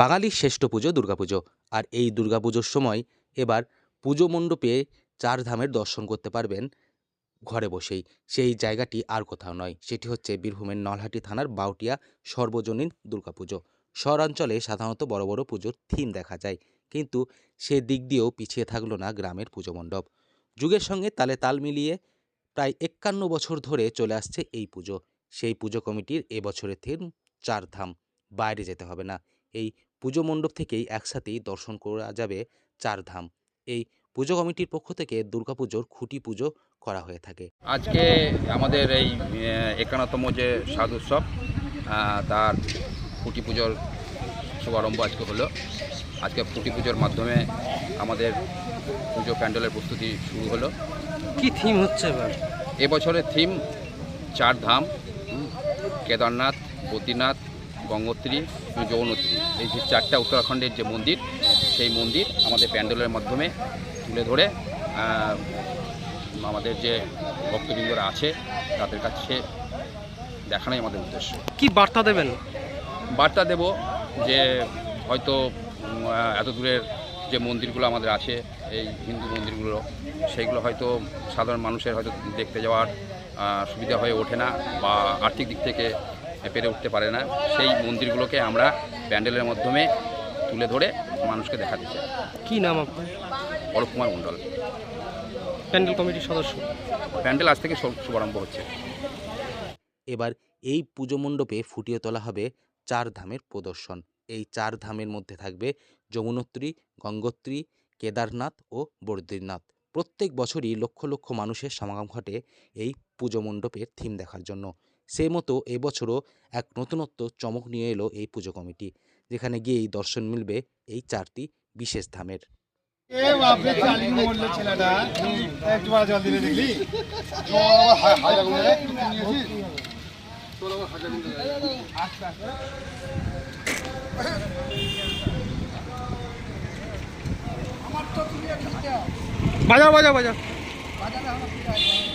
বাঙালির শ্রেষ্ঠ পুজো দুর্গাপুজো। আর এই দুর্গাপুজোর সময় এবার পুজো মণ্ডপে চার ধামের দর্শন করতে পারবেন ঘরে বসেই। সেই জায়গাটি আর কোথাও নয়, সেটি হচ্ছে বীরভূমের নলহাটি থানার বাউটিয়া সর্বজনীন দুর্গাপুজো। শহরাঞ্চলে সাধারণত বড় বড় পুজোর থিম দেখা যায়, কিন্তু সে দিক দিয়েও পিছিয়ে থাকল না গ্রামের পুজো মণ্ডপ। যুগের সঙ্গে তালে তাল মিলিয়ে প্রায় একান্ন বছর ধরে চলে আসছে এই পুজো। সেই পুজো কমিটির এবছরের থিম চার ধাম বাইরে যেতে হবে না। এই পুজো মণ্ডপ থেকেই একসাথেই দর্শন করা যাবে চার ধাম। এই পুজো কমিটির পক্ষ থেকে দুর্গাপুজোর খুঁটি পুজো করা হয়ে থাকে। আজকে আমাদের এই একান্নতম যে স্বাদ উৎসব তার খুঁটি পুজোর শুভারম্ভ আজকে হলো। আজকে খুঁটি পুজোর মাধ্যমে আমাদের পুজো প্যান্ডেলের প্রস্তুতি শুরু হলো। কি থিম হচ্ছে এবার? এবছরের থিম চার ধাম কেদারনাথ বদ্রীনাথ গঙ্গোত্রী এবং যৌনত্রী এই যে চারটা উত্তরাখণ্ডের যে মন্দির সেই মন্দির আমাদের প্যান্ডেলের মাধ্যমে তুলে ধরে আমাদের যে ভক্তবৃন্দরা আছে তাদের কাছে দেখানোই আমাদের উদ্দেশ্য। কি বার্তা দেবেন? বার্তা দেব যে হয়তো এত দূরের যে মন্দিরগুলো আমাদের আছে এই হিন্দু মন্দিরগুলো সেইগুলো হয়তো সাধারণ মানুষের হয়তো দেখতে যাওয়ার সুবিধা হয়ে ওঠে না বা আর্থিক দিক থেকে পেরে উঠতে পারে না। সেই মন্দিরগুলোকে আমরা প্যান্ডেলের মাধ্যমে তুলে ধরে মানুষকে দেখাতে চাই। কি নাম আপনার? অরূপ কুমার মণ্ডল। প্যান্ডেল কমিটির সদস্য। প্যান্ডেল আজ থেকে শুভারম্ভ হচ্ছে। এবার এই পুজো মণ্ডপে ফুটিয়ে তোলা হবে চার ধামের প্রদর্শন। এই চার ধামের মধ্যে থাকবে যমুনোত্রী গঙ্গোত্রী কেদারনাথ ও বদ্রীনাথ। প্রত্যেক বছরই লক্ষ লক্ষ মানুষের সমাগম ঘটে এই পুজো মণ্ডপের থিম দেখার জন্য। সেই মতো এবছরও এক নতুনত্ব চমক নিয়ে এলো এই পুজো কমিটি, যেখানে গিয়েই দর্শন মিলবে এই চারটি বিশেষ ধামের। বাজা বাজা বাজা মরলো